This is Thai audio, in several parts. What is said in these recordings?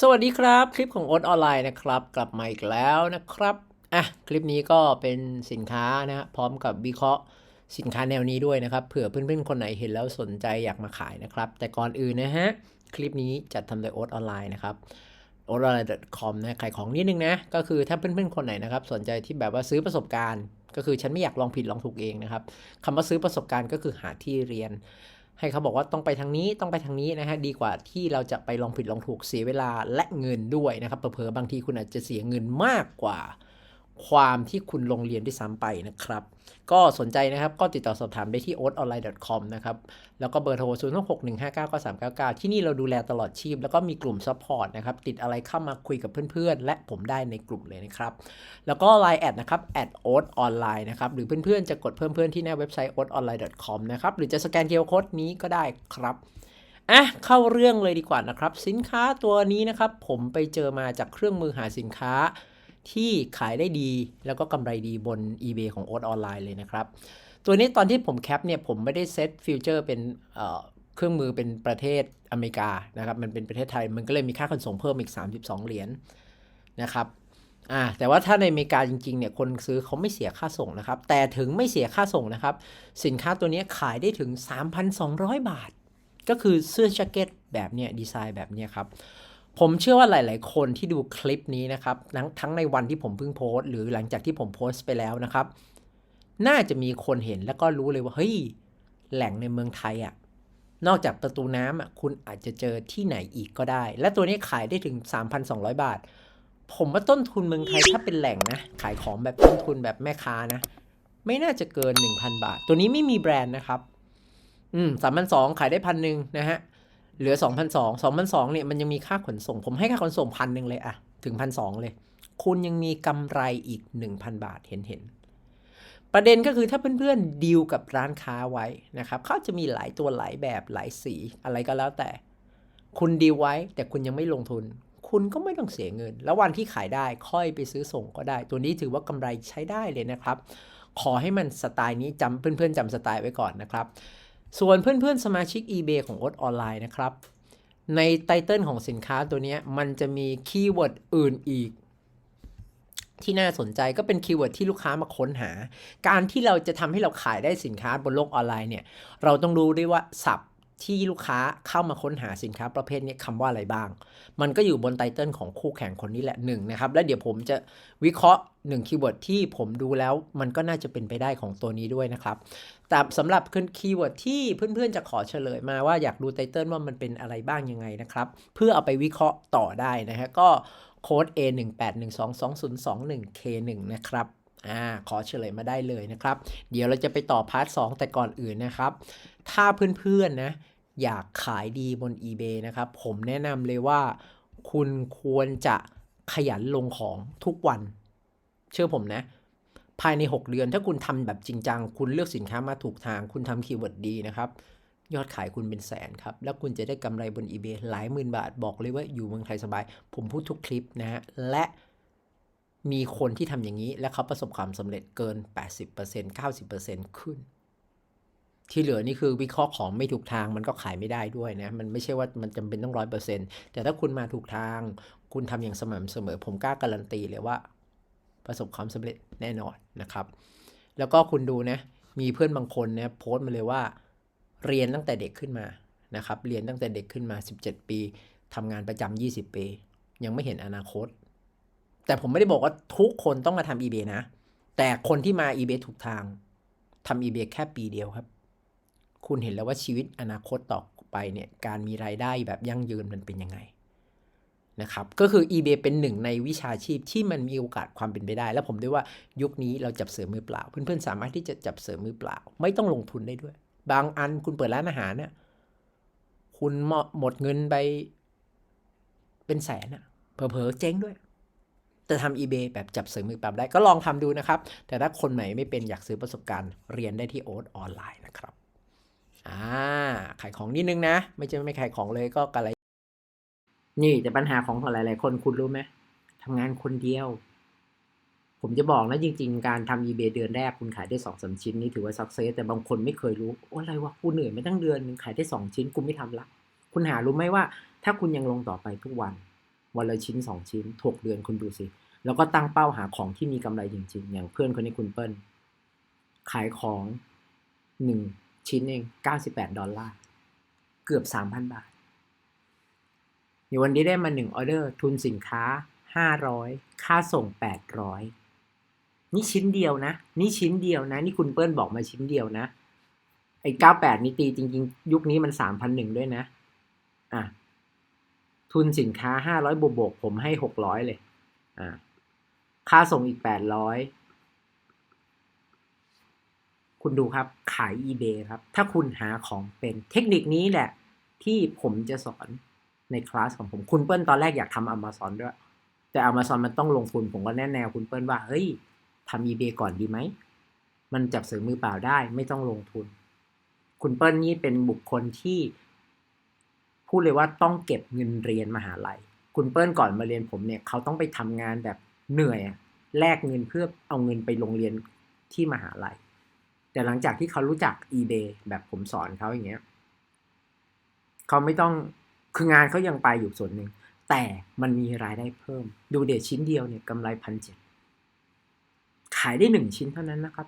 สวัสดีครับ คลิปของโอ๊ตออนไลน์นะครับ กลับมาอีกแล้วนะครับอะคลิปนี้ก็เป็นสินค้านะฮะพร้อมกับวิเคราะห์สินค้าแนวนี้ด้วยนะครับเผื่อเพื่อนๆคนไหนเห็นแล้วสนใจอยากมาขายนะครับ แต่ก่อนอื่นนะฮะคลิปนี้จัดทำโดยโอ๊ตออนไลน์นะครับ o t o n l i n e c o m นะขายของนิดนึงนะก็คือถ้าเพื่อนๆคนไหนนะครับสนใจที่แบบว่าซื้อประสบการณ์ ก็คือฉันไม่อยากลองผิดลองถูกเองนะครับคำว่าซื้อประสบการณ์ก็คือหาที่เรียน ให้เขาบอกว่าต้องไปทางนี้ต้องไปทางนี้นะฮะดีกว่าที่เราจะไปลองผิดลองถูกเสียเวลาและเงินด้วยนะครับเผลอๆบางทีคุณอาจจะเสียเงินมากกว่า ความที่คุณลงเรียนด้วยซ้ำไปนะครับ ก็สนใจนะครับก็ติดต่อสอบถามได้ที่ o t o n l i n e c o m นะครับ แล้วก็เบอร์โทร0 6 1 5 9 9 3 9 9 ที่นี่เราดูแลตลอดชีพ แล้วก็มีกลุ่มซัพพอร์ตนะครับ ติดอะไรเข้ามาคุยกับเพื่อนๆ และผมได้ในกลุ่มเลยนะครับ แล้วก็ Line แอดนะครับ at o t online นะครับ หรือเพื่อนๆ จะกดเพิ่มเพื่อนที่หน้าเว็บไซต์ o t online com นะครับ หรือจะสแกนเคอร์โค้ดนี้ก็ได้ครับอะเข้าเรื่องเลยดีกว่านะครับ สินค้าตัวนี้นะครับผมไปเจอมาจากเครื่องมือหาสินค้า ที่ขายได้ดีแล้วก็กำไรดีบน eBay ของ o t online เลยนะครับ ตัวนี้ตอนที่ผมแคปเนี่ยผมไม่ได้เซตฟิวเจอร์เป็นเครื่องมือเป็นประเทศอเมริกานะครับมันเป็นประเทศไทยมันก็เลยมีค่าขนส่งเพิ่มอีก 32 เหรียญนะครับอ่าแต่ว่าถ้าในอเมริกาจริงๆเนี่ยคนซื้อเขาไม่เสียค่าส่งนะครับ แต่ถึงไม่เสียค่าส่งนะครับ สินค้าตัวนี้ขายได้ถึง 3,200 บาท ก็คือเสื้อแจ็คเก็ตแบบเนี้ยดีไซน์แบบเนี้ยครับ ผมเชื่อว่าหลาย ๆ คนที่ดูคลิปนี้นะครับทั้งทั้งในวันที่ผมเพิ่งโพสต์หรือหลังจากที่ผมโพสต์ไปแล้วนะครับ น่าจะมีคนเห็นแล้วก็รู้เลยว่าเฮ้ยแหล่งในเมืองไทยอะ่ะนอกจากประตูน้ำอะคุณอาจจะเจอที่ไหนอีกก็ได้ และตัวนี้ขายได้ถึง 3,200 บาท ผมว่าต้นทุนเมืองไทยถ้าเป็นแหล่งนะ ขายของแบบต้นทุนแบบแม่ค้านะ ไม่น่าจะเกิน 1,000 บาท ตัวนี้ไม่มีแบรนด์นะครับ อืมสามพันสองขายได้พันหนึ่งนะฮะ เหลือ 2,200 2,200เนี่ยมันยังมีค่าขนส่ง ผมให้ค่าขนส่งพันหนึ่งเลยอะถึงพันสเลย คุณยังมีกำไรอีก 1,000 บาทเห็นเห็น ประเด็นก็คือถ้าเพื่อนๆดีลกับร้านค้าไว้นะครับเขาจะมีหลายตัวหลายแบบหลายสีอะไรก็แล้วแต่ คุณดีลไว้แต่คุณยังไม่ลงทุน คุณก็ไม่ต้องเสียเงิน แล้ววันที่ขายได้ค่อยไปซื้อส่งก็ได้ ตัวนี้ถือว่ากำไรใช้ได้เลยนะครับ ขอให้มันสไตล์นี้จำเพื่อนๆจำสไตล์ไว้ก่อนนะครับ ส่วนเพื่อนๆ สมาชิก eBay ของอ t ออนไลน์นะครับ ในไตเติลของสินค้าตัวนี้มันจะมีคีย์เวิร์ดอื่นอีก ที่น่าสนใจก็เป็นคีย์เวิร์ดที่ลูกค้ามาค้นหา การที่เราจะทำให้เราขายได้สินค้าบนโลกออนไลน์เนี่ย เราต้องรู้ด้วยว่าศัพท์ที่ลูกค้าเข้ามาค้นหาสินค้าประเภทนี้คำว่าอะไรบ้าง มันก็อยู่บนไตเติลของคู่แข่งคนนี้แหละหนึ่งนะครับ แล้วเดี๋ยวผมจะวิเคราะห์หนึ่งคีย์เวิร์ดที่ผมดูแล้วมันก็น่าจะเป็นไปได้ของตัวนี้ด้วยนะครับ แต่สำหรับคีย์เวิร์ดที่เพื่อนๆจะขอเฉลยมาว่าอยากดูไตเติลว่ามันเป็นอะไรบ้างยังไงนะครับ เพื่อเอาไปวิเคราะห์ต่อได้นะฮะก็โค้ด A 1 8 1 2 2 0 2 1 K 1นะครับอ่าขอเฉลยมาได้เลยนะครับ เดี๋ยวเราจะไปต่อพาร์ท 2 แต่ก่อนอื่นนะครับ ถ้าเพื่อนๆนะอยากขายดีบน eBay นะครับ ผมแนะนำเลยว่าคุณควรจะขยันลงของทุกวัน เชื่อผมนะ ภายใน 6 เดือน ถ้าคุณทำแบบจริงจัง คุณเลือกสินค้ามาถูกทาง คุณทำคีย์เวิร์ดดีนะครับ ยอดขายคุณเป็นแสนครับ แล้วคุณจะได้กำไรบน eBay หลายหมื่นบาท บอกเลยว่าอยู่เมืองไทยสบาย ผมพูดทุกคลิปนะฮะ และมีคนที่ทำอย่างนี้ และเขาประสบความสำเร็จเกิน 80% 90%ขึ้น ที่เหลือนี่คือวิเคราะห์ของไม่ถูกทางมันก็ขายไม่ได้ด้วยนะ มันไม่ใช่ว่ามันจำเป็นต้องร้อยเปอร์เซ็นต์แต่ถ้าคุณมาถูกทาง คุณทำอย่างสม่ำเสมอ ผมกล้าการันตีเลยว่า ประสบความสำเร็จแน่นอนนะครับ แล้วก็คุณดูนะมีเพื่อนบางคนนะโพสต์มาเลยว่า เรียนตั้งแต่เด็กขึ้นมานะครับเรียนตั้งแต่เด็กขึ้นมา 17 ปีทำงานประจำ20 ปี ยังไม่เห็นอนาคต แต่ผมไม่ได้บอกว่าทุกคนต้องมาทำ eBay นะ แต่คนที่มา eBay ถูกทางทำ eBay แค่ปีเดียวครับ คุณเห็นแล้วว่าชีวิตอนาคตต่อไปเนี่ยการมีรายได้แบบยั่งยืนมันเป็นยังไง นะครับก็คือ eBay เป็นหนึ่งในวิชาชีพที่มันมีโอกาสความเป็นไปได้ แล้วผมด้วยว่ายุคนี้เราจับเสือมือเปล่า เพื่อนๆสามารถที่จะจับเสือมือเปล่า ไม่ต้องลงทุนได้ด้วย บางอันคุณเปิดร้านอาหารเนี่ยคุณหมดเงินไปเป็นแสนอะเผลอๆเจ๊งด้วย แต่ทำ eBay แบบจับเสือมือเปล่าได้ก็ลองทำดูนะครับ แต่ถ้าคนไหนไม่เป็นอยากซื้อประสบการณ์เรียนได้ที่โอ๊ตออนไลน์นะครับอ่าขายของนิดนึงนะ ไม่ใช่ไม่ขายของเลยก็กะไร นี่แต่ปัญหาของหลายๆคนคุณรู้ไหมทำงานคนเดียว ผมจะบอกนะจริง ๆ การทำ eBay เดือนแรกคุณขายได้สองสาชิ้นนี่ถือว่า success แต่บางคนไม่เคยรู้โอ้อะไรวะกูเหนื่อยไม่ตั้งเดือนนึงขายได้สองชิ้นกูไม่ทำละคุณหารู้ไหมว่า ถ้าคุณยังลงต่อไปทุกวัน วันละชิ้นสองชิ้นหกเดือนคุณดูสิแล้วก็ตั้งเป้าหาของที่มีกำไรจริง ๆ อย่างเพื่อนคนนี้คุณเปิ้ลขายของหนึ่งชิ้นเองเก้าสิบแปดดอลลาร์เกือบสามพันบาท นวันนี้ได้มาหนึ่งออเดอร์ ทุนสินค้าห้าร้อยค่าส่งแปดร้อยนี่ชิ้นเดียวนะ นี่ชิ้นเดียวนะ นี่คุณเปิ้ลบอกมาชิ้นเดียวนะ ไอ้เก้าแปดนี่ตีจริง ๆ ยุคนี้มันสามพันหนึ่งด้วยนะ อะ ทุนสินค้าห้าร้อยบวกบวกผมให้หกร้อยเลย อ่าค่าส่งอีกแปดร้อยคุณดูครับขาย eBay ครับ ถ้าคุณหาของเป็นเทคนิคนี้แหละ ที่ผมจะสอน ในคลาสของผมคุณเปิ้ลตอนแรกอยากทำ Amazon ด้วย แต่ Amazon มันต้องลงทุนผมก็แนะแนวคุณเปิ้ลว่า เฮ้ยทำ eBay ก่อนดีไหม มันจับเสือมือเปล่าได้ ไม่ต้องลงทุน คุณเปิ้ลนี่เป็นบุคคลที่ พูดเลยว่าต้องเก็บเงินเรียนมหาลัย คุณเปิ้ลก่อนมาเรียนผมเนี่ยเขาต้องไปทำงานแบบเหนื่อยแลกเงินเพื่อเอาเงินไปโรงเรียนที่มหาลัย แต่หลังจากที่เขารู้จัก eBay แบบผมสอนเขาอย่างเงี้ยเขาไม่ต้อง คืองานเขายังไปอยู่ส่วนหนึ่ง แต่มันมีรายได้เพิ่ม ดูเดชชิ้นเดียวเนี่ยกำไรพันเจ็ดขายได้หนึ่งชิ้นเท่านั้นนะครับ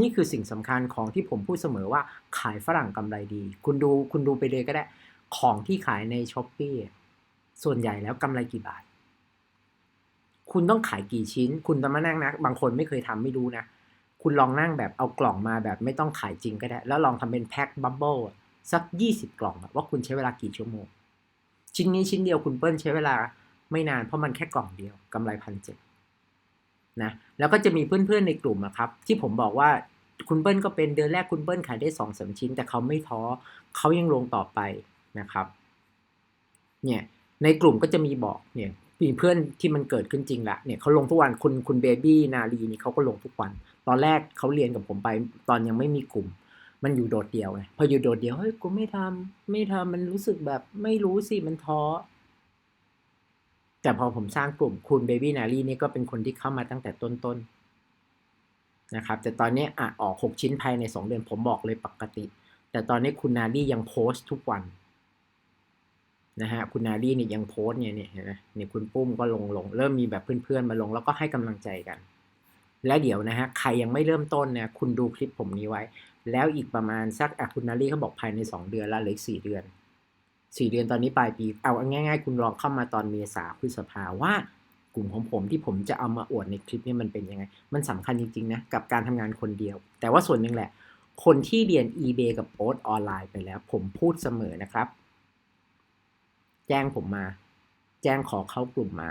นี่คือสิ่งสำคัญของที่ผมพูดเสมอว่าขายฝรั่งกำไรดี คุณดูคุณดูไปเลยก็ได้ ของที่ขายในช้อปปี้ส่วนใหญ่แล้วกำไรกี่บาท คุณต้องขายกี่ชิ้น คุณต้องมานั่งนะ บางคนไม่เคยทำไม่รู้นะ คุณลองนั่งแบบเอากล่องมาแบบไม่ต้องขายจริงก็ได้ แล้วลองทำเป็นแพ็คบับเบิล สักยี่สิบกล่องอะว่าคุณใช้เวลากี่ชั่วโมง ชิ้นนี้ชิ้นเดียวคุณเปิ้ลใช้เวลาไม่นานเพราะมันแค่กล่องเดียวกำไรพันเจ็ดนะแล้วก็จะมีเพื่อนๆในกลุ่มอะครับ ที่ผมบอกว่าคุณเปิ้ลก็เป็นเดือนแรกคุณเปิ้ลขายได้สองสามชิ้น แต่เขาไม่ท้อเขายังลงต่อไปนะครับเนี่ยในกลุ่มก็จะมีบอกเนี่ยมีเพื่อนที่มันเกิดขึ้นจริงละเนี่ยเขาลงทุกวันคุณคุณเบบี้นาลีนี่เขาก็ลงทุกวัน ตอนแรกเขาเรียนกับผมไป ตอนยังไม่มีกลุ่ม มันอยู่โดดเดี่ยวไงพออยู่โดดเดี่ยวเฮ้ยกูไม่ทำไม่ทำมันรู้สึกแบบ ไม่รู้สิมันท้อแต่พอผมสร้างกลุ่มคุณเบบี้นารีนี่ก็เป็นคนที่เข้ามาตั้งแต่ต้นๆนะครับ แต่ตอนนี้อะออกหกชิ้นภายในสองเดือนผมบอกเลยปกติ แต่ตอนนี้คุณนารียังโพสต์ทุกวันนะฮะคุณนารีนี่ยังโพสต์เนี่ยเนี่ยเห็นไหมเนี่ยคุณปุ้มก็ลงลงเริ่มมีแบบเพื่อนๆมาลง แล้วก็ให้กำลังใจกัน และเดี๋ยวนะฮะใครยังไม่เริ่มต้นเนี่ยคุณดูคลิปผมนี้ไว้ แล้วอีกประมาณสักอะคุณนารีเขาบอกภายในสองเดือนล้วเหลืออีกสี่เดือนสี่เดือนตอนนี้ปลายปี เอาง่ายๆ คุณลองเข้ามาตอนเมษาพฤษภาว่ากลุ่มของผมที่ผมจะเอามาอวดในคลิปนี้มันเป็นยังไง มันสำคัญจริงๆนะกับการทำงานคนเดียว แต่ว่าส่วนหนึ่งแหละ คนที่เรียน eBay กับโอ๊ตออนไลน์ไปแล้ว ผมพูดเสมอนะครับ แจ้งผมมา แจ้งขอเข้ากลุ่มมา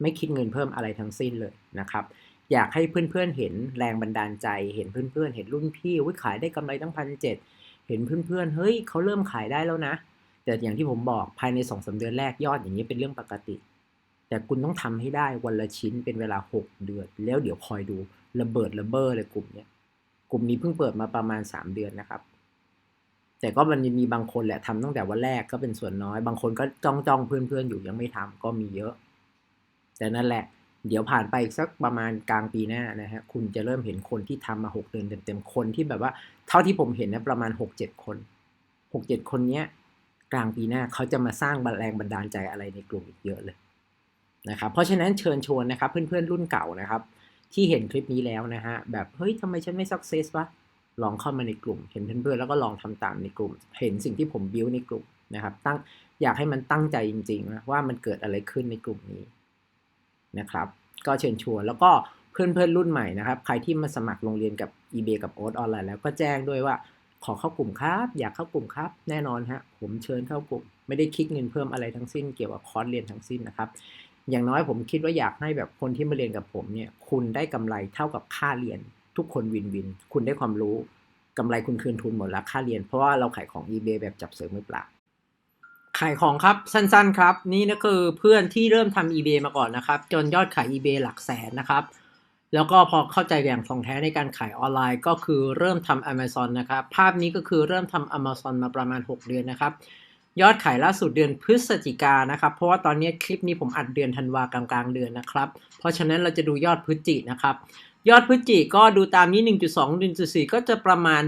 ไม่คิดเงินเพิ่มอะไรทั้งสิ้นเลยนะครับ อยากให้เพื่อนๆเห็นแรงบันดาลใจ เห็นเพื่อนๆ เห็นรุ่นพี่วิขายได้กำไรตั้งพันเจ็ดเห็นเพื่อนๆ เฮ้ยเขาเริ่มขายได้แล้วนะ แต่อย่างที่ผมบอกภายในสองสาเดือนแรกยอดอย่างนี้เป็นเรื่องปกติ แต่คุณต้องทำให้ได้วันละชิ้นเป็นเวลาหกเดือน แล้วเดี๋ยวคอยดูระเบิดระเบ้อเลยกลุ่มเนี้ยกลุ่มนี้เพิ่งเปิดมาประมาณสามเดือนนะครับ แต่ก็มันมีบางคนแหละทำตั้งแต่วันแรกก็เป็นส่วนน้อย บางคนก็จ้องจ้องเพื่อนๆอยู่ยังไม่ทำก็มีเยอะ แต่นั่นแหละ เดี๋ยวผ่านไปอีกสักประมาณกลางปีหน้านะฮะคุณจะเริ่มเห็นคนที่ทำมาหกเดือนเต็มๆคนที่แบบว่า เท่าที่ผมเห็นนะประมาณหกเจ็ดคนหกเจ็ดคนเนี้ยกลางปีหน้าเขาจะมาสร้างแรงบันดาลใจอะไรในกลุ่มอีกเยอะเลยนะครับเพราะฉะนั้นเชิญชวนนะครับ เพื่อนๆรุ่นเก่านะครับ ที่เห็นคลิปนี้แล้วนะฮะแบบเฮ้ยทำไมฉันไม่สักเซสวะลองเข้ามาในกลุ่ม เห็นเพื่อนๆแล้วก็ลองทำตามในกลุ่ม เห็นสิ่งที่ผมบิวในกลุ่มนะครับ ตั้งอยากให้มันตั้งใจจริงๆนะว่ามันเกิดอะไรขึ้นในกลุ่มนี้ นะครับ ก็เชิญชวนแล้วก็เพื่อนๆรุ่นใหม่นะครับ ใครที่มาสมัครโรงเรียนกับ eBay กับโอ๊ตออนไลน์แล้วก็แจ้งด้วยว่าขอเข้ากลุ่มครับ อยากเข้ากลุ่มครับ แน่นอนฮะผมเชิญเข้ากลุ่ม ไม่ได้คิดเงินเพิ่มอะไรทั้งสิ้นเกี่ยวกับคอร์สเรียนทั้งสิ้นนะครับ อย่างน้อยผมคิดว่าอยากให้แบบคนที่มาเรียนกับผมเนี่ยคุณได้กำไรเท่ากับค่าเรียน ทุกคนวินวิน คุณได้ความรู้กำไรคุณคืนทุนหมดแล้วค่าเรียน เพราะว่าเราขายของ eBay แบบจับเสริมมือเปล่า ขายของครับสั้นๆครับ นี่นะคือเพื่อนที่เริ่มทำ eBay มาก่อนนะครับ จนยอดขาย eBay หลักแสนนะครับ แล้วก็พอเข้าใจอย่างท่องแท้ในการขายออนไลน์ ก็คือเริ่มทำ Amazon นะครับ ภาพนี้ก็คือเริ่มทำ Amazon มาประมาณ 6 เดือนนะครับ ยอดขายล่าสุดเดือนพฤศจิกานะครับ เพราะว่าตอนนี้คลิปนี้ผมอัดเดือนธันวากลางๆเดือนนะครับ เพราะฉะนั้นเราจะดูยอดพฤศจินะครับยอดพฤศจิก็ดูตามนี้ 1.2 1.4 ก็จะประมาณ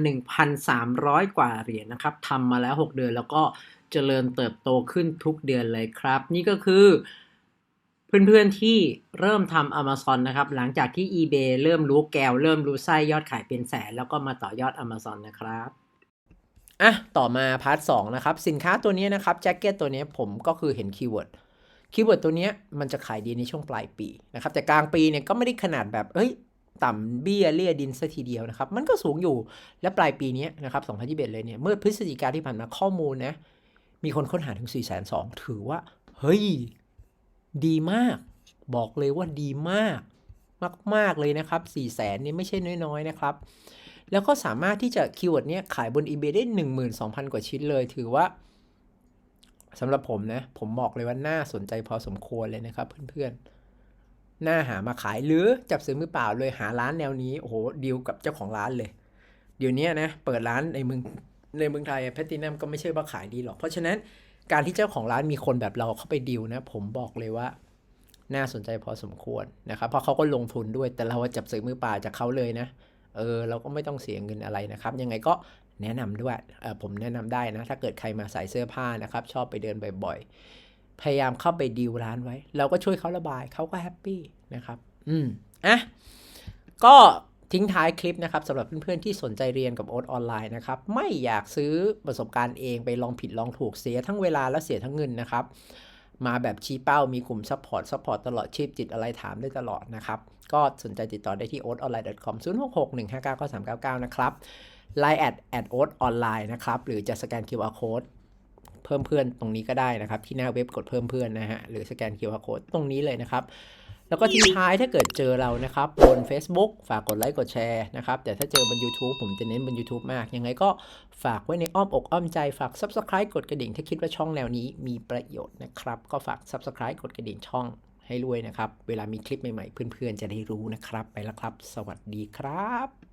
1,300 กว่าเหรียญนะครับทำมาแล้ว 6 เดือนแล้วก็ เจริญเติบโตขึ้นทุกเดือนเลยครับ นี่ก็คือเพื่อนๆที่เริ่มทำ Amazon นะครับ หลังจากที่ eBay เริ่มรู้แกว เริ่มรู้ไส้ยอดขายเป็นแสน แล้วก็มาต่อยอด Amazon นะครับ อะ ต่อมาพาร์ทสนะครับ สินค้าตัวนี้นะครับ แจ็คเก็ตตัวนี้ผมก็คือเห็นคีย์เวิร์ดคีย์เวิร์ดตัวนี้มันจะขายดีในช่วงปลายปีนะครับ แต่กลางปีเนี่ยก็ไม่ได้ขนาดแบบ เอ้ย ต่ำเบี้ยเลี่ยดินซะทีเดียวนะครับ มันก็สูงอยู่และปลายปีนี้นะครับ 2021 เลยเนี่ยเมื่อพฤศจิกาที่ผ่านมาข้อมูลนะ มีคนค้นหาถึง 4 2 0 0 0ถือว่า เฮ้ย ดีมาก บอกเลยว่าดีมาก มาก ๆ เลยนะครับ 4 0 0 0 0 0นี่ไม่ใช่น้อย ๆ นะครับ แล้วก็สามารถที่จะคีย์เวิร์ดเนี้ยขายบน eBay ได้ 12,000 กว่าชิ้นเลย ถือว่าสำหรับผมนะ ผมบอกเลยว่าน่าสนใจพอสมควรเลยนะครับเพื่อนๆ น่าหามาขายหรือจับซื้อมือเปล่าเลยหาร้านแนวนี้ โอ้โหดีลกับเจ้าของร้านเลย เดี๋ยวนี้นะ เปิดร้านในเมือง ในเมืองไทยแพตตินัมก็ไม่ใช่ว่าขายดีหรอก เพราะฉะนั้นการที่เจ้าของร้านมีคนแบบเราเข้าไปดีลนะ ผมบอกเลยว่าน่าสนใจพอสมควรนะครับ เพราะเขาก็ลงทุนด้วยแต่เราจับซื้อมือเปล่าจากเขาเลยนะ เออเราก็ไม่ต้องเสียเงินอะไรนะครับ ยังไงก็แนะนำด้วยเออผมแนะนำได้นะ ถ้าเกิดใครมาใส่เสื้อผ้านะครับ ชอบไปเดินบ่อยๆ พยายามเข้าไปดีลร้านไว้ เราก็ช่วยเขาระบายเขาก็แฮปปี้นะครับ อืมอะก็ ทิ้งท้ายคลิปนะครับสำหรับเพื่อนๆที่สนใจเรียนกับโอ๊ตออนไลน์นะครับไม่อยากซื้อประสบการณ์เองไปลองผิดลองถูกเสียทั้งเวลาและเสียทั้งเงินนะครับมาแบบชี้เป้ามีกลุ่มซัพพอร์ตซัพพอร์ตตลอดชีพจิตอะไรถามได้ตลอดนะครับ ก็สนใจติดต่อได้ที่ o a t o n l i n e c o m 0 6 6 1 5 9 9 3 9 9 นะครับ Line แอดแอดโอ๊ตออนไลน์นะครับ หรือจะสแกน QR code เพิ่มเพื่อนตรงนี้ก็ได้นะครับ ที่หน้าเว็บกดเพิ่มเพื่อนนะฮะ หรือสแกน QR code ตรงนี้เลยนะครับ แล้วก็ทิ้งท้ายถ้าเกิดเจอเรานะครับ บน Facebook ฝากกดไลค์กดแชร์นะครับ แต่ถ้าเจอบน YouTube ผมจะเน้นบน YouTube มาก ยังไงก็ฝากไว้ในอ้อมอกอ้อมใจฝาก Subscribe กดกระดิ่ง ถ้าคิดว่าช่องแนวนี้มีประโยชน์นะครับ ก็ฝาก Subscribe กดกระดิ่งช่องให้รวยนะครับ เวลามีคลิปใหม่ๆ เพื่อนๆ จะได้รู้นะครับ ไปแล้วครับ สวัสดีครับ